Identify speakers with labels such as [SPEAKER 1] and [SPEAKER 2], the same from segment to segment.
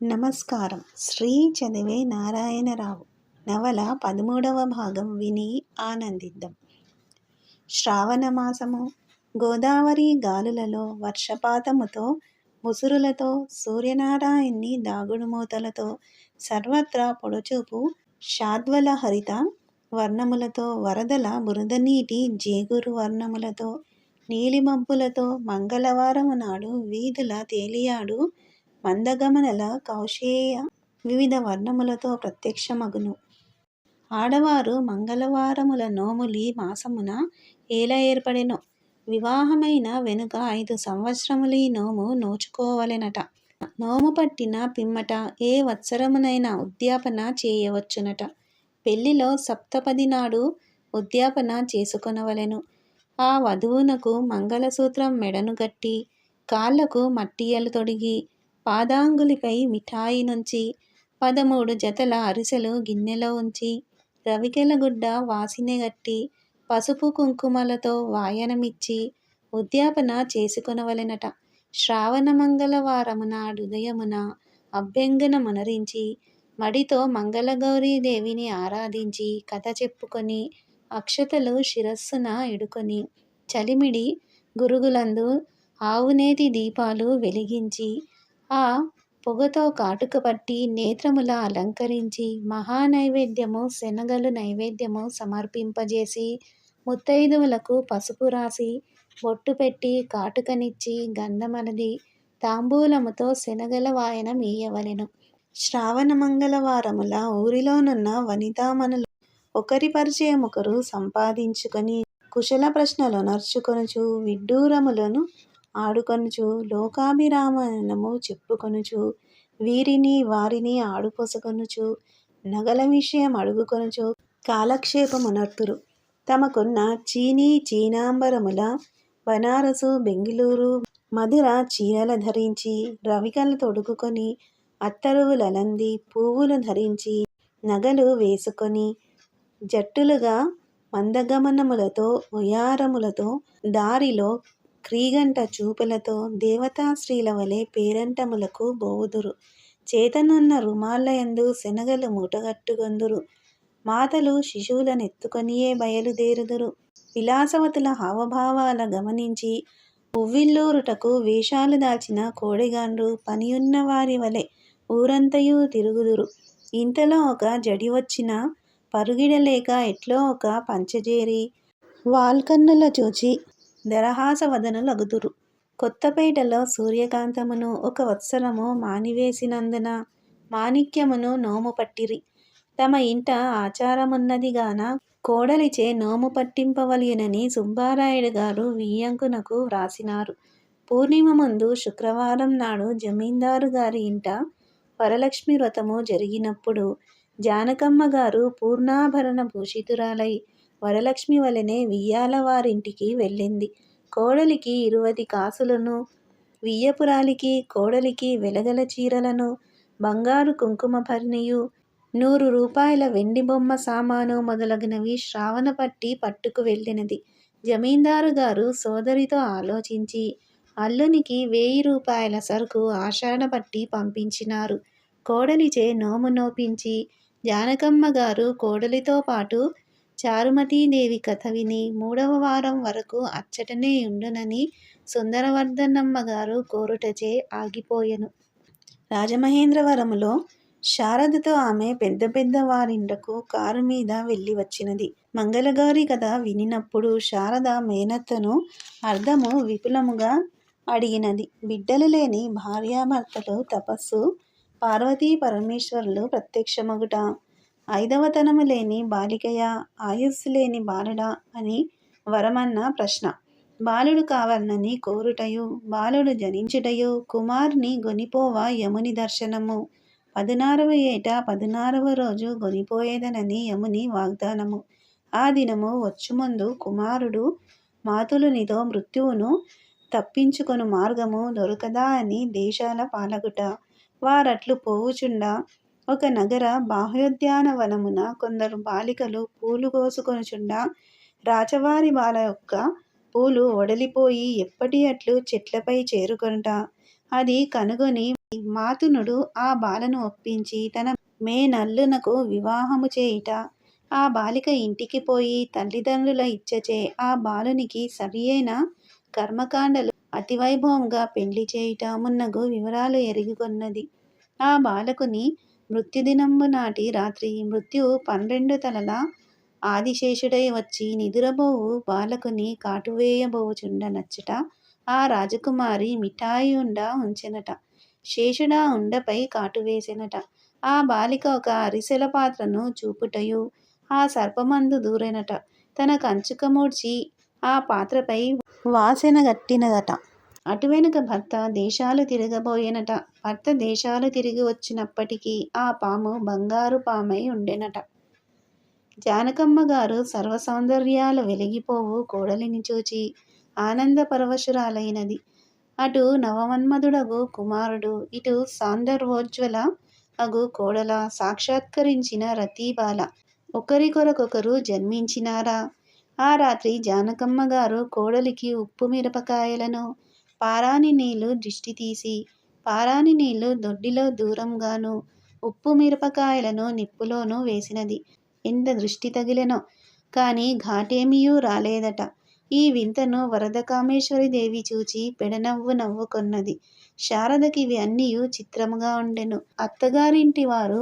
[SPEAKER 1] నమస్కారం. శ్రీ చదివే నారాయణరావు. నవల పదమూడవ భాగం విని ఆనందిద్దాం. శ్రావణ మాసము. గోదావరి గాలులలో వర్షపాతముతో ముసురులతో సూర్యనారాయణ్ణి దాగుడుమూతలతో సర్వత్రా పొడచూపు షాద్వల హరిత వర్ణములతో వరదల బురదనీటి జేగురు వర్ణములతో నీలిమబ్బులతో మంగళవారము నాడు వీధుల తేలియాడు మందగమనల కౌశేయ వివిధ వర్ణములతో ప్రత్యక్షమగును. ఆడవారు మంగళవారముల నోములి మాసమున ఏల ఏర్పడెను. వివాహమైన వెనుక ఐదు సంవత్సరములీ నోము నోచుకోవలెనట. నోము పట్టిన పిమ్మట ఏ వత్సరమునైనా ఉద్యాపన చేయవచ్చునట. పెళ్ళిలో సప్తపది నాడు ఉద్యాపన చేసుకొనవలెను. ఆ వధువునకు మంగళసూత్రం మెడను గట్టి కాళ్ళకు మట్టియలు తొడిగి పాదాంగులిపై మిఠాయి నుంచి పదమూడు జతల అరిసెలు గిన్నెలో ఉంచి రవికెలగుడ్డ వాసినెగట్టి పసుపు కుంకుమలతో వాయనమిచ్చి ఉద్యాపన చేసుకొనవలెనట. శ్రావణ మంగళవారమున హృదయమున అభ్యంగన మనరించి మడితో మంగళగౌరీదేవిని ఆరాధించి కథ చెప్పుకొని అక్షతలు శిరస్సున ఎడుకొని చలిమిడి గురుగులందు ఆవునేతి దీపాలు వెలిగించి ఆ పొగతో కాటుక పట్టి నేత్రముల అలంకరించి మహానైవేద్యము శనగలు నైవేద్యము సమర్పింపజేసి ముత్తైదువులకు పసుపు రాసి బొట్టు పెట్టి కాటుకనిచ్చి గంధమలది తాంబూలముతో శనగల వాయనం ఈయవలెను. శ్రావణ మంగళవారముల ఊరిలోనున్న వనితామణులు ఒకరి పరిచయం ఒకరు సంపాదించుకొని కుశల ప్రశ్నలు నర్చుకొనుచు విడ్డూరములను ఆడుకొనుచు లోకాభిరామము చెప్పుకొనుచు వీరిని వారిని ఆడుపొసగొనుచు నగల విషయం అడుగుకొనుచు కాలక్షేపమునర్తురు. తమకున్న చీనీ చీనాంబరముల బనారసు బెంగుళూరు మధుర చీరల ధరించి రవికల తొడుగుకొని అత్తరువులలంది పువ్వులు ధరించి నగలు వేసుకొని జట్టులుగా మందగమనములతో ఉయారములతో దారిలో క్రీగంట చూపులతో దేవతాశ్రీల వలె పేరంటములకు బోవుదురు. చేతనున్న రుమాలయందు శనగలు మూటగట్టుకొందురు మాతలు శిశువులనెత్తుకొనియే బయలుదేరుదురు. విలాసవతుల హావభావాల గమనించి ఉవ్విల్లూరుటకు వేషాలు దాల్చిన కోడిగాండ్రు పనియున్న వారి వలె ఊరంతయు తిరుగుదురు. ఇంతలో ఒక జడి వచ్చిన పరుగిడలేక ఎట్లో ఒక పంచజేరి వాల్కన్నుల చూచి దరహాసవదనులగుదురు కొత్తపేటలో సూర్యకాంతమును ఒక వత్సరము మానివేసినందున మాణిక్యమును నోము పట్టిరి. తమ ఇంట ఆచారమున్నదిగాన కోడలిచే నోము పట్టింపవలయునని సుబ్బారాయుడు గారు వియ్యంకునకు వ్రాసినారు. పూర్ణిమ ముందు శుక్రవారం నాడు జమీందారు గారి ఇంట వరలక్ష్మి వ్రతము జరిగినప్పుడు జానకమ్మ గారు పూర్ణాభరణ భూషితురాలై వరలక్ష్మి వలనే వియ్యాల వారింటికి వెళ్ళింది. కోడలికి ఇరువది కాసులను వియ్యపురాలికి కోడలికి వెలగల చీరలను బంగారు కుంకుమ భరణియు నూరు రూపాయల వెండి బొమ్మ సామాను మొదలగునవి శ్రావణ పట్టి పట్టుకు వెళ్ళినది. జమీందారు గారు సోదరితో ఆలోచించి అల్లునికి వెయ్యి రూపాయల సరుకు ఆషాఢ పట్టి పంపించినారు. కోడలిచే నోము నోపించి జానకమ్మ గారు కోడలితో పాటు చారుమతీదేవి కథ విని మూడవ వారం వరకు అచ్చటనే ఉండునని సుందరవర్ధనమ్మ గారు కోరుటచే ఆగిపోయెను. రాజమహేంద్రవరములో శారదతో ఆమె పెద్ద పెద్ద వారిండ్లకు కారు మీద వెళ్ళి వచ్చినది. మంగళగారి కథ వినినప్పుడు శారద మేనత్తను అర్థము విపులముగా అడిగినది. బిడ్డలు లేని భార్యాభర్తలు తపస్సు పార్వతీ పరమేశ్వరులు ప్రత్యక్షమగుట ఐదవతనము లేని బాలికయా ఆయుస్సు లేని బాలుడా అని వరమన్న ప్రశ్న. బాలుడు కావాలనని కోరుటయు బాలుడు జనించుటయు కుమార్ని గొనిపోవ యముని దర్శనము. పదునారవ ఏట పదునారవ రోజు గొనిపోయేదనని యముని వాగ్దానము. ఆ దినము వచ్చుముందు కుమారుడు మాతులునితో మృత్యువును తప్పించుకొను మార్గము దొరకదా అని దేశాల పాలగుట. వారట్లు పోవుచుండా ఒక నగర బాహ్యోద్యానవనమున కొందరు బాలికలు పూలు కోసుకొనుచుండా రాచవారి బాల యొక్క పూలు ఒడలిపోయి ఎప్పటి అట్లు చెట్లపై చేరుకొనుట. అది కనుగొని మాతునుడు ఆ బాలను ఒప్పించి తన మే నల్లునకు వివాహము చేయుట. ఆ బాలిక ఇంటికి పోయి తల్లిదండ్రుల ఇచ్చచే ఆ బాలునికి సరియైన కర్మకాండలు అతివైభవంగా పెండ్లి చేయుట మున్నగు వివరాలు ఎరిగికొన్నది ఆ బాలకుని మృత్యుదినంబు నాటి రాత్రి మృత్యువు పన్నెండు తలల ఆదిశేషుడై వచ్చి నిదురబోవు బాలకుని కాటువేయబోవుచుండ నచ్చట. ఆ రాజకుమారి మిఠాయి ఉండ ఉంచెనట. శేషుడా ఉండపై కాటువేసెనట. ఆ బాలిక ఒక అరిసెల పాత్రను చూపుటయు ఆ సర్పమందు దూరెనట. తన కంచుకమూడ్చి ఆ పాత్రపై వాసెన గట్టినదట. వెనుక భర్త దేశాలు తిరగబోయేనట. భర్త దేశాలు తిరిగి వచ్చినప్పటికీ ఆ పాము బంగారు పామై ఉండెనట. జానకమ్మ గారు సర్వ సౌందర్యాలు వెలిగిపోవు కోడలిని చూచి ఆనంద పరవశురాలైనది. అటు నవమన్మధుడగు కుమారుడు ఇటు సాందర్వోజ్వల అగు కోడల సాక్షాత్కరించిన రతీబాల. ఒకరికొరకొకరు జన్మించినారా? ఆ రాత్రి జానకమ్మ గారు కోడలికి ఉప్పు మిరపకాయలను పారాని నీళ్ళు దిష్టి తీసి పారాని నీళ్ళు దొడ్డిలో దూరంగాను ఉప్పు మిరపకాయలను నిప్పులోనూ వేసినది. ఎంత దృష్టి తగిలెనో. కానీ ఘాటేమీయూ రాలేదట. ఈ వింతను వరదకామేశ్వరి దేవి చూచి పెడనవ్వు నవ్వుకొన్నది. శారదకి ఇవి అన్నీయు చిత్రముగా ఉండెను. అత్తగారింటి వారు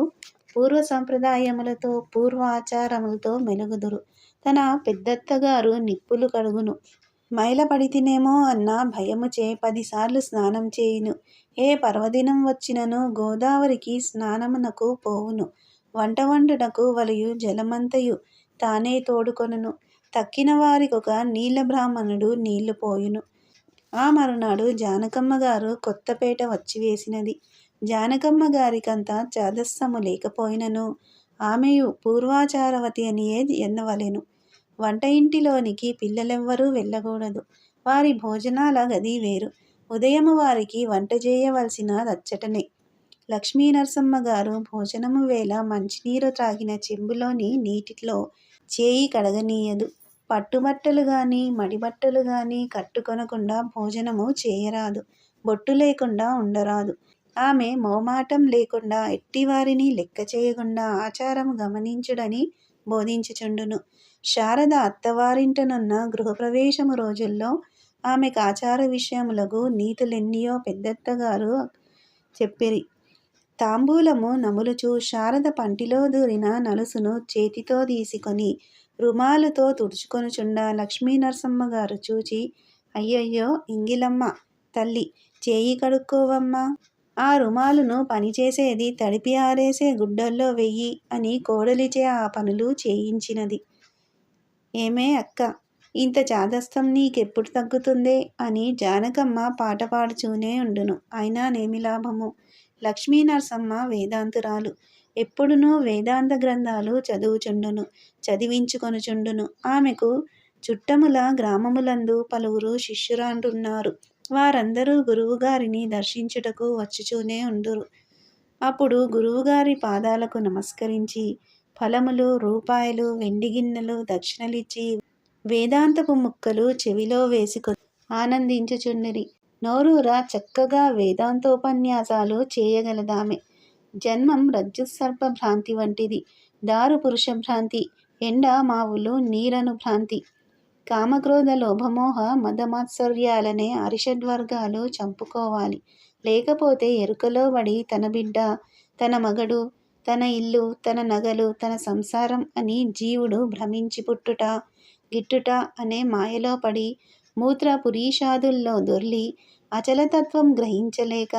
[SPEAKER 1] పూర్వ సంప్రదాయములతో పూర్వ ఆచారములతో మెలుగుదురు. తన పెద్దత్తగారు నిప్పులు కడుగును. మైలపడితినేమో అన్న భయముచే పదిసార్లు స్నానం చేయును. ఏ పర్వదినం వచ్చినను గోదావరికి స్నానమునకు పోవును. వంట వండుటకు వలయు జలమంతయు తానే తోడుకొనును. తక్కిన వారికొక నీళ్ళ బ్రాహ్మణుడు నీళ్ళు పోయును. ఆ మరునాడు జానకమ్మ గారు కొత్తపేట వచ్చివేసినది జానకమ్మ గారికంతా చాదస్సము లేకపోయినను. ఆమెయు పూర్వాచారవతి అనియే ఎన్నవలెను. వంట ఇంటిలోనికి పిల్లలెవ్వరూ వెళ్ళకూడదు. వారి భోజనాల గది వేరు. ఉదయము వారికి వంట చేయవలసిన రచ్చటనే లక్ష్మీ నరసమ్మ గారు భోజనము వేళ మంచినీరు త్రాగిన చెంబులోని నీటిలో చేయి కడగనీయదు. పట్టుబట్టలు కానీ మడిబట్టలు కానీ కట్టుకొనకుండా భోజనము చేయరాదు. బొట్టు లేకుండా ఉండరాదు. ఆమె మోమాటం లేకుండా ఎట్టివారిని లెక్క చేయకుండా ఆచారం గమనించుడని బోధించుచుండును. శారద అత్తవారింటనున్న గృహప్రవేశము రోజుల్లో ఆమెకు ఆచార విషయములకు నీతులెన్నియో పెద్దత్తగారు చెప్పిరి. తాంబూలము నములుచు శారద పంటిలో దూరిన నలుసును చేతితో తీసుకొని రుమాలుతో తుడుచుకొనుచుండ లక్ష్మీ నరసమ్మ గారు చూచి అయ్యయ్యో ఇంగిలమ్మ తల్లి చేయి కడుక్కోవమ్మా. ఆ రుమాలును పనిచేసేది తడిపి ఆరేసే గుడ్డల్లో వెయ్యి అని కోడలిచే ఆ పనులు చేయించినది. ఏమే అక్క ఇంత చాదస్తం నీకెప్పుడు తగ్గుతుందే అని జానకమ్మ పాట పాడుచూనే ఉండును. అయినానేమి లాభము? లక్ష్మీ నరసమ్మ వేదాంతురాలు. ఎప్పుడునూ వేదాంత గ్రంథాలు చదువుచుండును చదివించుకొనుచుండును. ఆమెకు చుట్టముల గ్రామములందు పలువురు శిష్యురాంటున్నారు వారందరూ గురువుగారిని దర్శించుటకు వచ్చుచూనే ఉండురు. అప్పుడు గురువుగారి పాదాలకు నమస్కరించి ఫలములు రూపాయలు వెండి గిన్నెలు దక్షిణలిచ్చి వేదాంతపు ముక్కలు చెవిలో వేసుకు ఆనందించుచుండిరి. నోరూరా చక్కగా వేదాంతోపన్యాసాలు చేయగలదామె. జన్మం రజ్జుసర్ప భ్రాంతి వంటిది. దారు పురుష భ్రాంతి ఎండ మావులు నీరను భ్రాంతి కామక్రోధ లోభమోహ మదమాత్సర్యాలనే అరిషడ్వర్గాలు చంపుకోవాలి. లేకపోతే ఎరుకలో పడి తన బిడ్డ తన మగడు తన ఇల్లు తన నగలు తన సంసారం అని జీవుడు భ్రమించి పుట్టుట గిట్టుట అనే మాయలో పడి మూత్ర పురీషాదుల్లో దొర్లి అచలతత్వం గ్రహించలేక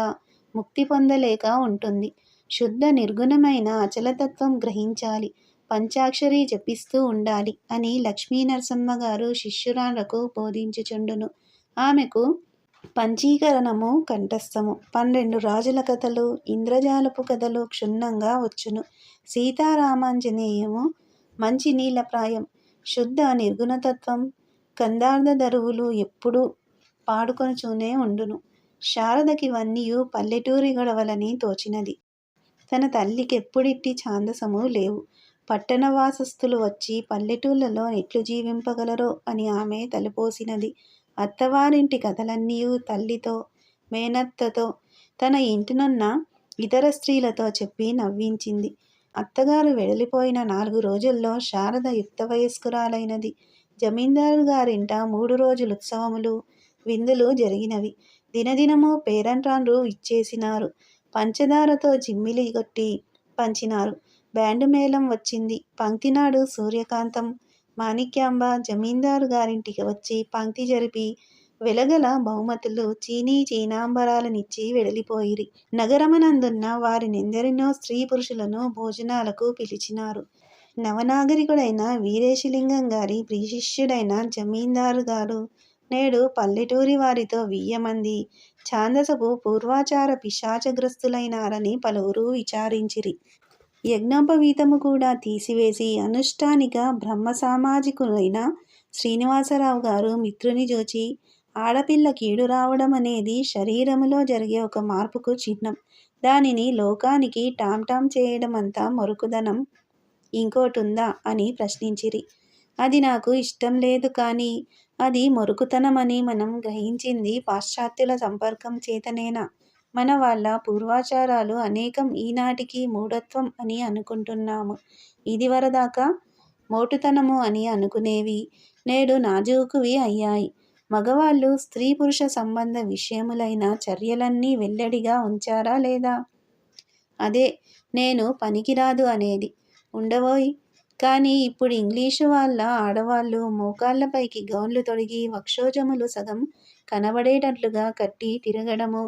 [SPEAKER 1] ముక్తి పొందలేక ఉంటుంది. శుద్ధ నిర్గుణమైన అచలతత్వం గ్రహించాలి. పంచాక్షరి జపిస్తూ ఉండాలి అని లక్ష్మీ నరసమ్మ గారు శిష్యురాలకు బోధించుచుండును. ఆమెకు పంచీకరణము కంఠస్థము. పన్నెండు రాజుల కథలు ఇంద్రజాలపు కథలు క్షుణ్ణంగా వచ్చును. సీతారామాంజనేయము మంచి నీలప్రాయం శుద్ధ నిర్గుణతత్వం కందార్థ దరువులు ఎప్పుడూ పాడుకొనుచూనే ఉండును. శారదకివన్నీయు పల్లెటూరి గొడవలని తోచినది. తన తల్లికెప్పుడిట్టి ఛాందసము లేవు. పట్టణవాసస్థులు వచ్చి పల్లెటూళ్ళలో ఎట్లు జీవింపగలరో అని ఆమె తలపోసినది. అత్తవారింటి కథలన్నీయు తల్లితో మేనత్తతో తన ఇంటినున్న ఇతర స్త్రీలతో చెప్పి నవ్వించింది. అత్తగారు వెడలిపోయిన నాలుగు రోజుల్లో శారద యుక్త వయస్కురాలైనది జమీందారు గారింట మూడు రోజులు ఉత్సవములు విందులు జరిగినవి. దినదినము పేరంట్రాన్లు ఇచ్చేసినారు. పంచదారతో జిమ్మిలి కొట్టి పంచినారు. బ్యాండు మేళం వచ్చింది. పంక్తినాడు సూర్యకాంతం మాణిక్యాంబ జమీందారు గారింటికి వచ్చి పంక్తి జరిపి వెలగల బహుమతులు చీనీ చీనాంబరాలనిచ్చి వెడలిపోయిరి. నగరమనందున్న వారినెందరినో స్త్రీ పురుషులను భోజనాలకు పిలిచినారు. నవనాగరికుడైన వీరేశలింగం గారి ప్రియశిష్యుడైన జమీందారు గారు నేడు పల్లెటూరి వారితో వెయ్యమంది ఛాందసపు పూర్వాచార పిశాచగ్రస్తులైనారని పలువురు విచారించిరి. యజ్ఞోపవీతము కూడా తీసివేసి అనుష్ఠానిక బ్రహ్మ సామాజికులైన శ్రీనివాసరావు గారు మిత్రుని జోచి ఆడపిల్ల కీడు రావడం అనేది శరీరములో జరిగే ఒక మార్పుకు చిహ్నం. దానిని లోకానికి టామ్ టామ్ చేయడం అంతా మొరుకుదనం. ఇంకోటుందా అని ప్రశ్నించిరి. అది నాకు ఇష్టం లేదు కానీ అది మొరుకుతనమని మనం గ్రహించింది పాశ్చాత్యుల సంపర్కం చేతనేనా? మన వాళ్ళ పూర్వాచారాలు అనేకం ఈనాటికి మూఢత్వం అని అనుకుంటున్నాము. ఇదివరదాకా మోటుతనము అని అనుకునేవి నేడు నాజూకువి అయ్యాయి. మగవాళ్ళు స్త్రీ పురుష సంబంధ విషయములైన చర్యలన్నీ వెల్లడిగా ఉంచారా లేదా? అదే నేను పనికిరాదు అనేది. ఉండబోయ్ కానీ ఇప్పుడు ఇంగ్లీషు వాళ్ళ ఆడవాళ్ళు మోకాళ్ళపైకి గౌన్లు తొడిగి వక్షోజములు సగం కనబడేటట్లుగా కట్టి తిరగడము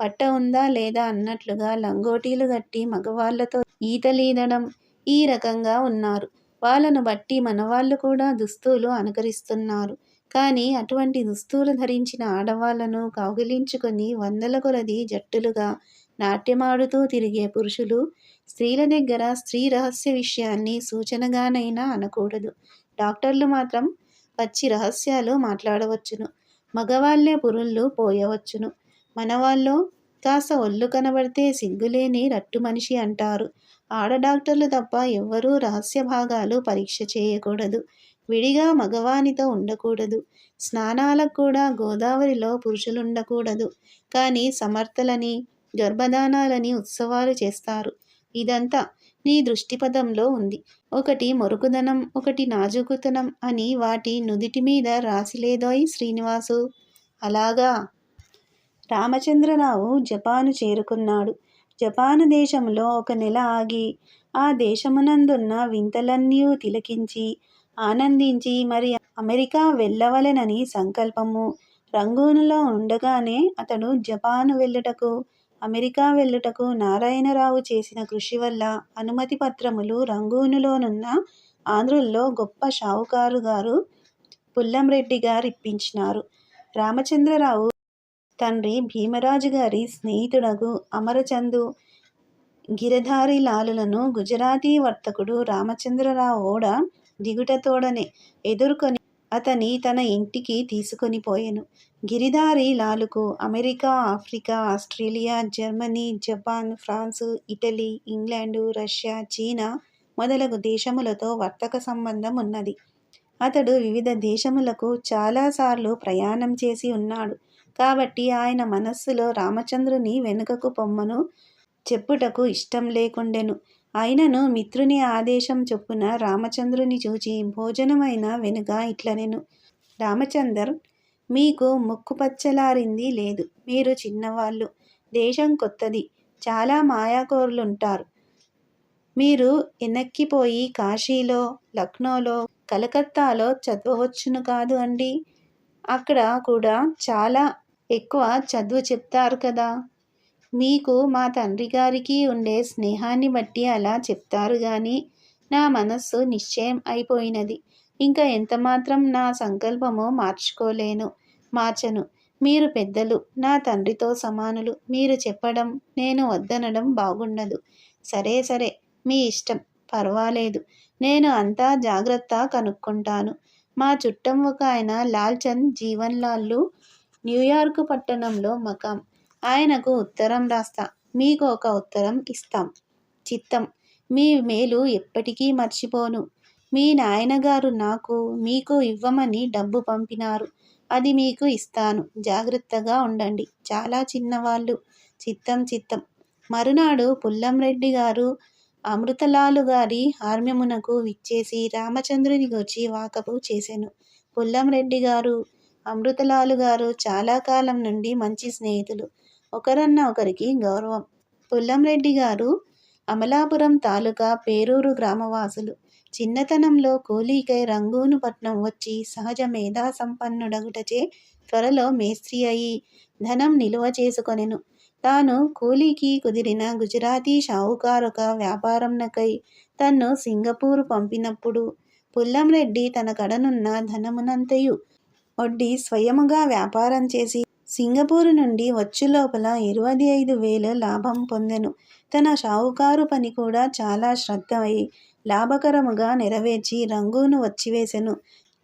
[SPEAKER 1] పట్ట ఉందా లేదా అన్నట్లుగా లంగోటీలు కట్టి మగవాళ్ళతో ఈతలీదడం ఈ రకంగా ఉన్నారు. వాళ్ళను బట్టి మనవాళ్ళు కూడా దుస్తులు అనుకరిస్తున్నారు. కానీ అటువంటి దుస్తులు ధరించిన ఆడవాళ్ళను కౌగిలించుకొని వందల కొలది జట్టులుగా నాట్యమాడుతూ తిరిగే పురుషులు స్త్రీల దగ్గర స్త్రీ రహస్య విషయాన్ని సూచనగానైనా అనకూడదు. డాక్టర్లు మాత్రం పచ్చి రహస్యాలు మాట్లాడవచ్చును. మగవాళ్ళే పురుళ్ళు పోయవచ్చును. మనవాళ్ళు కాస్త ఒళ్ళు కనబడితే సిగ్గులేని రట్టు మనిషి అంటారు. ఆడ డాక్టర్లు తప్ప ఎవ్వరూ రహస్య భాగాలు పరీక్ష చేయకూడదు. విడిగా మగవానితో ఉండకూడదు. స్నానాలకు కూడా గోదావరిలో పురుషులు ఉండకూడదు కానీ సమర్థలని గర్భదానాలని ఉత్సవాలు చేస్తారు. ఇదంతా నీ దృష్టిపథంలో ఉంది. ఒకటి మొరుకుదనం ఒకటి నాజుకుతనం అని వాటి నుదిటి మీద రాసిలేదోయ్ శ్రీనివాసు? అలాగా? రామచంద్రరావు జపాను చేరుకున్నాడు. జపాను దేశంలో ఒక నెల ఆగి ఆ దేశమునందున్న వింతలన్నీ తిలకించి ఆనందించి మరి అమెరికా వెళ్ళవలెనని సంకల్పము. రంగూనులో ఉండగానే అతడు జపాను వెళ్ళుటకు అమెరికా వెళ్ళుటకు నారాయణరావు చేసిన కృషి వల్ల అనుమతి పత్రములు రంగూనులోనున్న ఆంధ్రుల్లో గొప్ప షావుకారు గారు పుల్లంరెడ్డి గారు ఇప్పించినారు. రామచంద్రరావు తండ్రి భీమరాజు గారి స్నేహితుడగు అమరచందు గిరధారి లాలులను గుజరాతీ వర్తకుడు రామచంద్రరావు ఓడ దిగుటతోడనే ఎదుర్కొని అతని తన ఇంటికి తీసుకొని పోయెను. Giridhari లాలుకు America Africa Australia Germany Japan France Italy England Russia చీనా మొదలగు దేశములతో వర్తక సంబంధం ఉన్నది అతడు వివిధ దేశములకు చాలాసార్లు ప్రయాణం చేసి ఉన్నాడు. కాబట్టి ఆయన మనస్సులో రామచంద్రుని వెనుకకు పొమ్మను చెప్పుటకు ఇష్టం లేకుండెను. అయినను మిత్రుని ఆదేశం చొప్పున రామచంద్రుని చూచి భోజనమైన వెనుక ఇట్లనెను. రామచందర్ మీకు ముక్కు పచ్చలారింది లేదు. మీరు చిన్నవాళ్ళు. దేశం కొత్తది. చాలా మాయాకోరులుంటారు. మీరు వెనక్కిపోయి కాశీలో లక్నోలో కలకత్తాలో చదవవచ్చును కాదు అండి. అక్కడ కూడా చాలా ఎక్కువ చదువు చెప్తారు కదా. మీకు మా తండ్రి గారికి ఉండే స్నేహాన్ని బట్టి అలా చెప్తారు కానీ నా మనస్సు నిశ్చయం అయిపోయినది. ఇంకా ఎంతమాత్రం నా సంకల్పము మార్చుకోలేను మార్చను. మీరు పెద్దలు నా తండ్రితో సమానులు. మీరు చెప్పడం నేను వద్దనడం బాగుండదు. సరే సరే మీ ఇష్టం. పర్వాలేదు. నేను అంతా జాగ్రత్త కనుక్కుంటాను. మా చుట్టం ఒక ఆయన లాల్చంద్ జీవన్లాల్లు న్యూయార్క్ పట్టణంలో మకాం. ఆయనకు ఉత్తరం రాస్తా. మీకు ఒక ఉత్తరం ఇస్తాం. చిత్తం. మీ మేలు ఎప్పటికీ మర్చిపోను. మీ నాయనగారు నాకు మీకు ఇవ్వమని డబ్బు పంపినారు. అది మీకు ఇస్తాను. జాగ్రత్తగా ఉండండి. చాలా చిన్నవాళ్ళు. చిత్తం చిత్తం. మరునాడు పుల్లంరెడ్డి గారు అమృతలాలు గారి హార్మ్యమునకు విచ్చేసి రామచంద్రుని గూర్చి వాకపు చేశాను పుల్లంరెడ్డి గారు అమృతలాలు గారు చాలా కాలం నుండి మంచి స్నేహితులు. ఒకరన్న ఒకరికి గౌరవం. పుల్లంరెడ్డి గారు అమలాపురం తాలూకా పేరూరు గ్రామవాసులు. చిన్నతనంలో కూలీకై రంగూను పట్నం వచ్చి సహజ మేధా సంపన్నుడగుటచే త్వరలో మేస్త్రి అయి ధనం నిలువ చేసుకొనెను. తాను కూలీకి కుదిరిన గుజరాతీ షావుకారొక వ్యాపారంనకై తన్ను సింగపూరు పంపినప్పుడు పుల్లంరెడ్డి తన కడనున్న ధనమునంతయు వడ్డీ స్వయముగా వ్యాపారం చేసి సింగపూరు నుండి వచ్చు లోపల ఇరవై ఐదు వేల లాభం పొందెను. తన షావుకారు పని కూడా చాలా శ్రద్ధ అయి లాభకరముగా నెరవేర్చి రంగును వచ్చివేసెను.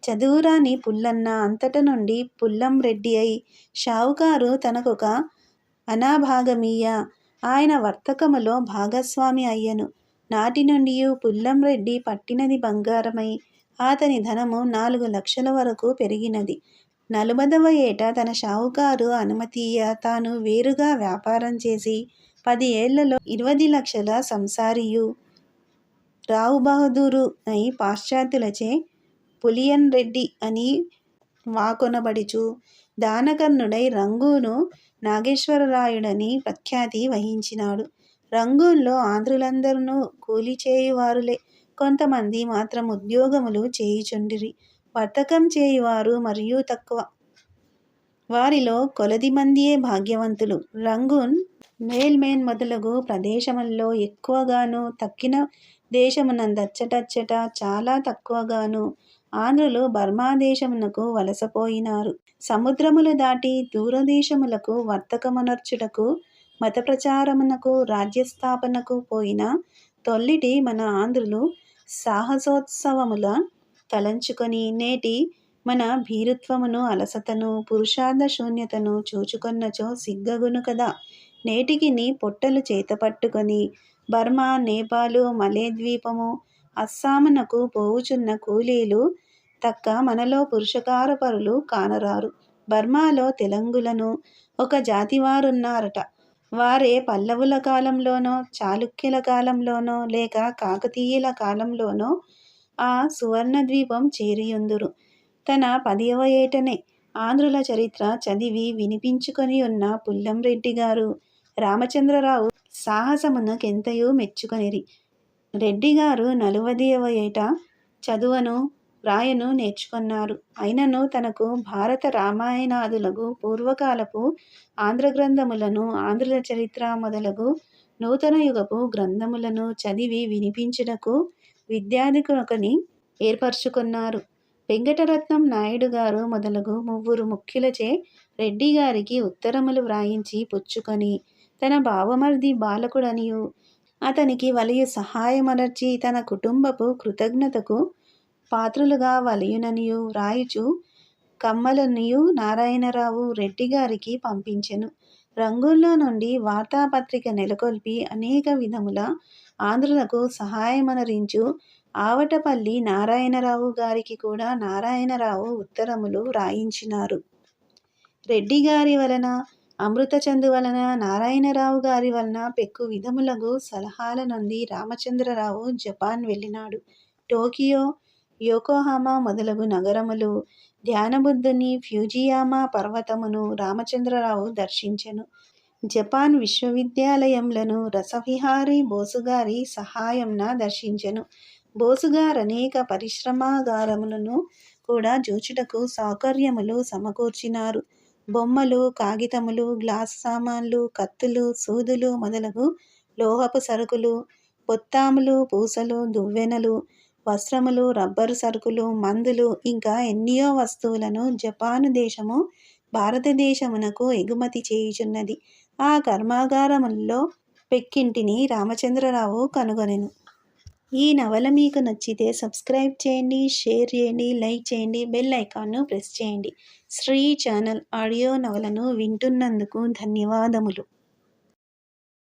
[SPEAKER 1] చదువురాని పుల్లన్న అంతట నుండి పుల్లం రెడ్డి అయి షావుకారు తనకొక అనాభాగమీయ ఆయన వర్తకములో భాగస్వామి అయ్యను. నాటి నుండి పుల్లం రెడ్డి పట్టినది బంగారమై అతని ధనము నాలుగు లక్షల వరకు పెరిగినది. నలభదవ ఏట తన షావుకారు అనుమతీయ తాను వేరుగా వ్యాపారం చేసి పది ఏళ్ళలో ఇరవై లక్షల సంసారియు రావు బహదూరు అయి పాశ్చాత్యులచే పులియన్ రెడ్డి అని వాకొనబడిచు. దానకర్ణుడై రంగూను నాగేశ్వరరాయుడని ప్రఖ్యాతి వహించినాడు. రంగూన్లో ఆంధ్రులందరూ కూలి చేయువారులే కొంతమంది మాత్రం ఉద్యోగములు చేయుచుండిరి. వర్తకం చేయువారు మరియు తక్కువ. వారిలో కొలది మందియే భాగ్యవంతులు. రంగున్ మేల్మేన్ మొదలగు ప్రదేశముల్లో ఎక్కువగాను తక్కిన దేశమునందచ్చటచ్చట చాలా తక్కువగాను ఆంధ్రులు బర్మా దేశమునకు వలసపోయినారు. సముద్రములు దాటి దూరదేశములకు వర్తకమునర్చుటకు మత ప్రచారమునకు రాజ్యస్థాపనకు పోయిన తొల్లిటి మన ఆంధ్రులు సాహసోత్సవముల తలంచుకొని నేటి మన భీరుత్వమును అలసతను పురుషార్థ శూన్యతను చూచుకొన్నచో సిగ్గగును కదా. నేటికి నీ పొట్టలు చేతపట్టుకొని బర్మా నేపాలు మలే ద్వీపము అస్సామునకు పోవుచున్న కూలీలు తక్క మనలో పురుషకారపరులు కానరారు. బర్మాలో తెలంగులను ఒక జాతివారున్నారట. వారే పల్లవుల కాలంలోనో చాళుక్యుల కాలంలోనో లేక కాకతీయుల కాలంలోనో ఆ సువర్ణద్వీపం చేరియుందురు. తన పదివ ఏటనే ఆంధ్రుల చరిత్ర చదివి వినిపించుకొని ఉన్న పుల్లంరెడ్డి గారు రామచంద్రరావు సాహసమునకెంతయో మెచ్చుకొనిరి. రెడ్డి గారు నలువదియవ ఏట చదువను వ్రాయను నేర్చుకున్నారు. అయినను తనకు భారత రామాయణాదులకు పూర్వకాలపు ఆంధ్ర గ్రంథములను ఆంధ్రుల చరిత్ర మొదలగు నూతన యుగపు గ్రంథములను చదివి వినిపించుటకు విద్యాధికుని ఏర్పరచుకున్నారు. వెంకటరత్నం నాయుడు గారు మొదలగు ముగ్గురు ముఖ్యులచే రెడ్డి గారికి ఉత్తరములు వ్రాయించి పుచ్చుకొని తన బావమరిది బాలకుడనియు. అతనికి వలయు సహాయమనర్చి తన కుటుంబపు కృతజ్ఞతకు పాత్రులుగా వలయుననియు వ్రాయుచు కమ్మలనియు నారాయణరావు రెడ్డి గారికి పంపించెను. రంగుల్లో నుండి వార్తాపత్రిక నెలకొల్పి అనేక విధముల ఆంధ్రులకు సహాయమనరించు ఆవటపల్లి నారాయణరావు గారికి కూడా నారాయణరావు ఉత్తరములు వ్రాయించినారు రెడ్డి గారి వలన అమృతచందు వలన నారాయణరావు గారి వలన పెక్కు విధములకు సలహాల నుండి రామచంద్రరావు జపాన్ వెళ్ళినాడు. టోకియో యోకోహామా మొదలగు నగరములు ధ్యానబుద్ధుని ఫ్యూజియామా పర్వతమును రామచంద్రరావు దర్శించెను. జపాన్ విశ్వవిద్యాలయంలను రసవిహారి బోసుగారి సహాయంన దర్శించెను. బోసుగారు అనేక పరిశ్రమాగారములను కూడా జూచుటకు సౌకర్యములు సమకూర్చినారు. బొమ్మలు కాగితములు గ్లాస్ సామాన్లు కత్తులు సూదులు మొదలగు లోహపు సరుకులు పొత్తాములు పూసలు దువ్వెనలు వస్త్రములు రబ్బరు సరుకులు మందులు ఇంకా ఎన్నో వస్తువులను జపాను దేశము భారతదేశమునకు ఎగుమతి చేయుచున్నది. ఆ కర్మాగారములో పెక్కింటిని రామచంద్రరావు కనుగొనెను. ఈ నవల మీకు నచ్చితే సబ్స్క్రైబ్ చేయండి షేర్ చేయండి లైక్ చేయండి బెల్ ఐకాన్ను ప్రెస్ చేయండి. శ్రీ ఛానల్ ఆడియో నవలను వింటున్నందుకు ధన్యవాదములు.